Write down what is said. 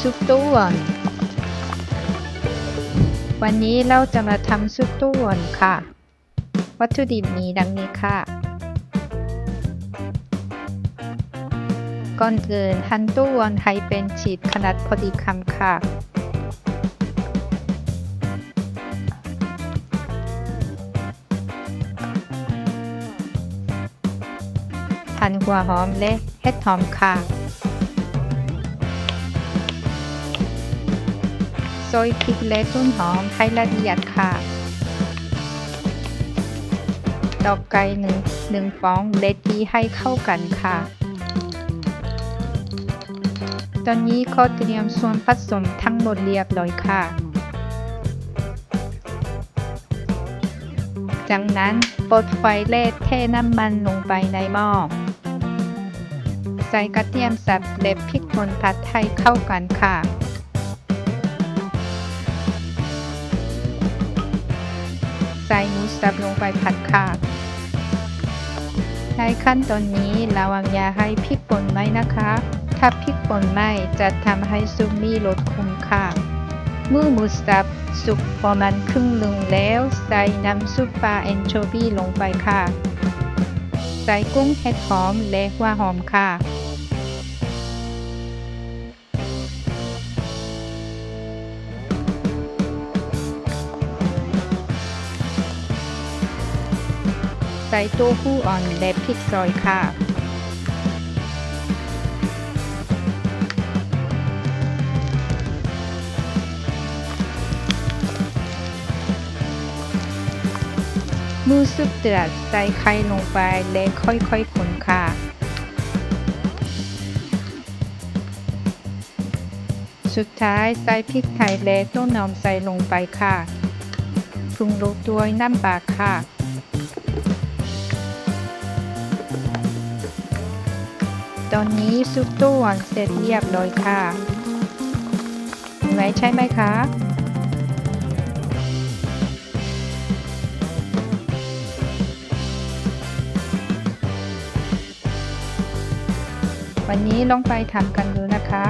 ซุปต้วนวันนี้เราจะมาทำซุปต้วนค่ะ วัตถุดิบมีดังนี้ค่ะ ก่อนอื่นหั่นต้วนให้เป็นฉีดขนาดพอดีคำค่ะหั่นหัวหอมและเห็ดหอมค่ะ ซอยพริกและต้นหอมให้ละเอียดค่ะตอกไก่หนึ่งหนึ่งฟองเล็ดดีให้เข้ากันค่ะ ตอนนี้ก็เตรียมส่วนผสมทั้งหมดเรียบร้อยค่ะ จากนั้นปดไฟและเทน้ำมันลงไปในหม้อใส่กระเทียมสับและพริกป่นผัดให้เข้ากันค่ะ ใส่หมูสับลงไปผัดค่ะในขั้นตอนนี้ระวังอย่าให้พริกป่นไหมนะคะ ถ้าพริกป่นไหมจะทำให้ซุปมีรสคุ้มค่ะเมื่อหมูสับสุกประมาณครึ่งหนึ่งแล้วใส่น้ำซุปปลาแอนโชวีลงไปค่ะ ใส่กุ้งเห็ดหอมและหัวหอมค่ะ ใส่เตัวผู้อ่อนและพริกซอยค่ะมือซุปเดือดใส่ไข่ลงไปและค่อยๆคนค่ะ สุดท้ายใส่พริกไทยและต้นหอมใส่ลงไปค่ะ ปรุงรสด้วยน้ำปลาค่ะ ตอนนี้ซุปตู้วนเสร็จเรียบร้อยค่ะเห็นไหมใช่ไหมคะวันนี้ลองไปทำกันดูนะคะ